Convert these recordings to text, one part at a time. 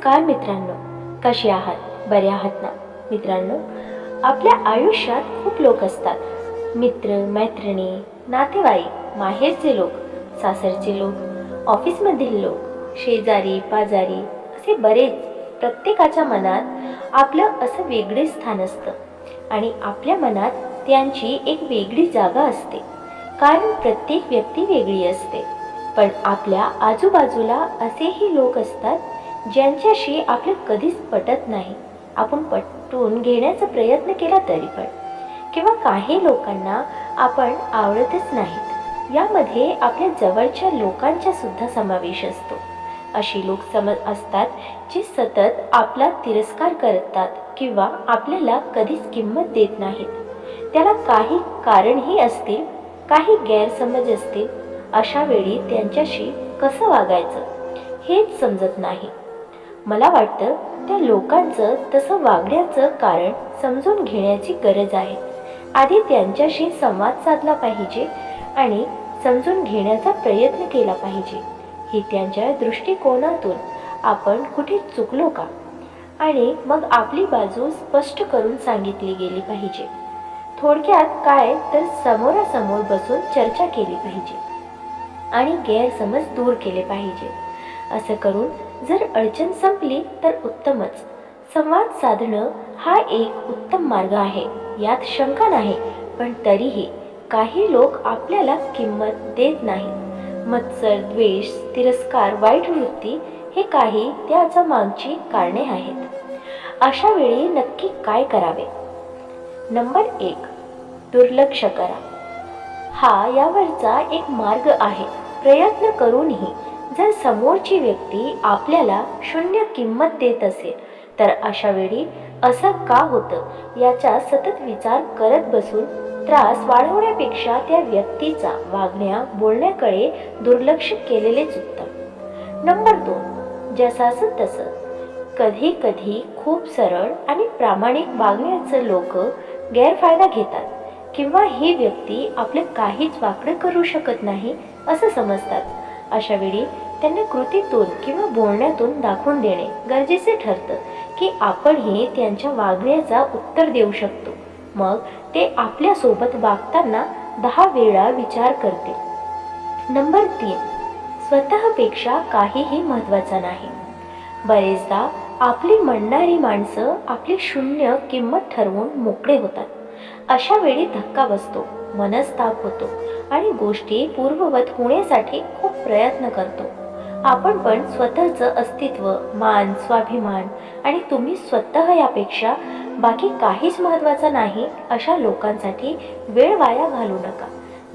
नमस्कार मित्रांनो. कसे आहात? बरे आहात ना? मित्रांनो आपल्या आयुष्यात खूप लोक असतात. मित्र मैत्रिणी नातेवाईक माहेरचे लोक सासरचे लोक ऑफिसमधील लोक शेजारी पाजारी असे बरेच प्रत्येकाच्या मनात आपलं असं वेगळे स्थान असतं. आणि आपल्या मनात त्यांची एक वेगळी जागा असते. कारण प्रत्येक व्यक्ती वेगळी असते. पण आपल्या आजूबाजूला असेही लोक असतात ज्यांच्याशी आपलं कधीच पटत नाही. आपण पटवून घेण्याचा प्रयत्न केला तरी पण. किंवा काही लोकांना आपण आवडतच नाहीत. यामध्ये आपल्या जवळच्या लोकांचा सुद्धा समावेश असतो. अशी लोक समज असतात जे सतत आपला तिरस्कार करतात किंवा आपल्याला कधीच किंमत देत नाहीत. त्याला काही कारणही असतील काही गैरसमज असतील अशा वेळी त्यांच्याशी कसं वागायचं? हेच समजत नाही. मला वाटतं त्या लोकांचं तसं वागण्याचं कारण समजून घेण्याची गरज आहे. आधी त्यांच्याशी संवाद साधला पाहिजे आणि समजून घेण्याचा प्रयत्न केला पाहिजे. ही त्यांच्या दृष्टिकोनातून आपण कुठे चुकलो का? आणि मग आपली बाजू स्पष्ट करून सांगितली गेली पाहिजे. थोडक्यात काय तर समोरासमोर बसून चर्चा केली पाहिजे आणि गैरसमज दूर केले पाहिजे. असं करून जर अडचण संपली तर उत्तमच. संवाद साधणं हा एक उत्तम मार्ग आहे यात शंका नाही. पण तरीही काही लोक आपल्याला किंमत देत नाहीत. मत्सर द्वेष तिरस्कार वाईट वृत्ती हे काही त्याच्या मागची कारणे आहेत. अशा वेळी नक्की काय करावे? नंबर एक दुर्लक्ष करा. हा यावरचा एक मार्ग आहे. प्रयत्न करूनही जर समोरची व्यक्ती आपल्याला शून्य किंमत देत असेल तर अशा वेळी असं का होतं याचा सतत विचार करत बसून त्रास वाढवण्यापेक्षा त्या व्यक्तीचा वागण्या बोलण्याकडे दुर्लक्ष केलेलेच उत्तम. नंबर दोन जसाचं तसं कधी कधी खूप सरळ आणि प्रामाणिक वागण्याचं लोक गैरफायदा घेतात किंवा ही व्यक्ती आपलं काहीच वाकडं करू शकत नाही असं समजतात. अशा वेळी त्यांना कृतीतून किंवा बोलण्यातून दाखवून देणे गरजेचे ठरतं की आपणही त्यांच्या वागण्याचा उत्तर देऊ शकतो. मग ते आपल्यासोबत वागताना दहा वेळा विचार करते नंबर तीन. स्वतःपेक्षा काहीही महत्त्वाचं नाही. बरेचदा आपली म्हणणारी माणसं आपली शून्य किंमत ठरवून मोकळे होतात. अशा वेळी धक्का बसतो मनस्ताप होतो आणि गोष्टी पूर्ववत होण्यासाठी खूप प्रयत्न करतो. आपण पण स्वतःचं अस्तित्व मान स्वाभिमान आणि तुम्ही स्वतः यापेक्षा बाकी काहीच महत्त्वाचं नाही अशा लोकांसाठी वेळ वाया घालू नका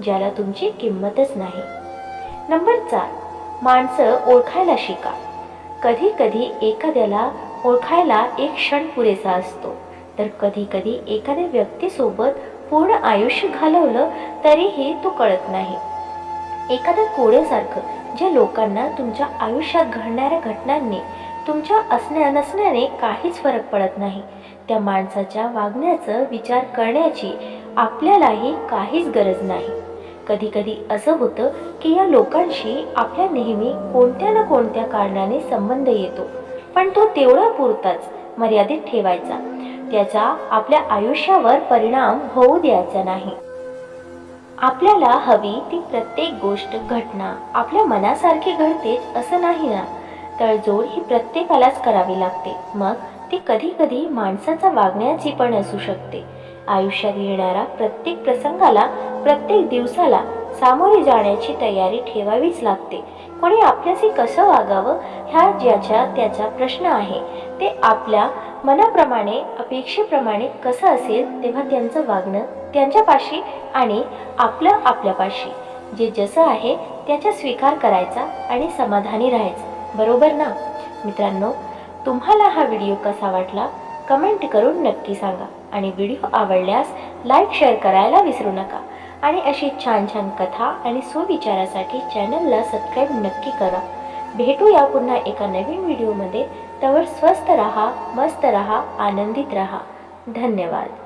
ज्याला तुमची किंमतच नाही. नंबर चार माणसं ओळखायला शिका. कधी कधी एखाद्याला ओळखायला एक क्षण पुरेसा असतो तर कधी कधी एखाद्या व्यक्तीसोबत पूर्ण आयुष्य घालवलं तरीही तो कळत नाही. एखाद्या कोड्यासारखं ज्या लोकांना तुमच्या आयुष्यात घडणाऱ्या घटनांनी तुमच्या असण्या नसण्याने काहीच फरक पडत नाही. त्या माणसाच्या वागण्याचं विचार करण्याची आपल्यालाही काहीच गरज नाही. कधीकधी असं होतं की या लोकांशी आपल्या नेहमी कोणत्या ना कोणत्या कारणाने संबंध येतो पण तो तेवढा पुरताच मर्यादित ठेवायचा. त्याचा आपल्या आयुष्यावर परिणाम होऊ द्यायचा नाही. आपल्याला हवी ती प्रत्येक गोष्ट घटना आपल्या मनासारखी घडतेच असं नाही ना? तडजोड ही प्रत्येकालाच करावी लागते. मग ती कधी कधी माणसाचा वागण्याची पण असू शकते. आयुष्यात येणारा प्रत्येक प्रसंगाला प्रत्येक दिवसाला सामोरे जाण्याची तयारी ठेवावीच लागते. कोणी आपल्याशी कसं वागावं ह्या ज्याच्या त्याचा प्रश्न आहे. ते आपल्या मनाप्रमाणे अपेक्षेप्रमाणे कसं असेल तेव्हा त्यांचं वागणं त्यांच्यापाशी आणि आपलं आपल्यापाशी. जे जसं आहे त्याचा स्वीकार करायचा आणि समाधानी राहायचं. बरोबर ना? मित्रांनो तुम्हाला हा व्हिडिओ कसा वाटला? कमेंट करून नक्की सांगा. आणि व्हिडिओ आवडल्यास लाईक शेअर करायला विसरू नका. आणि अशी छान छान कथा आणि सुविचारासाठी चॅनलला सबस्क्राईब नक्की करा. भेटूया पुन्हा एका नवीन व्हिडिओमध्ये. तवर स्वस्त रहा मस्त रहा आनंदित रहा. धन्यवाद.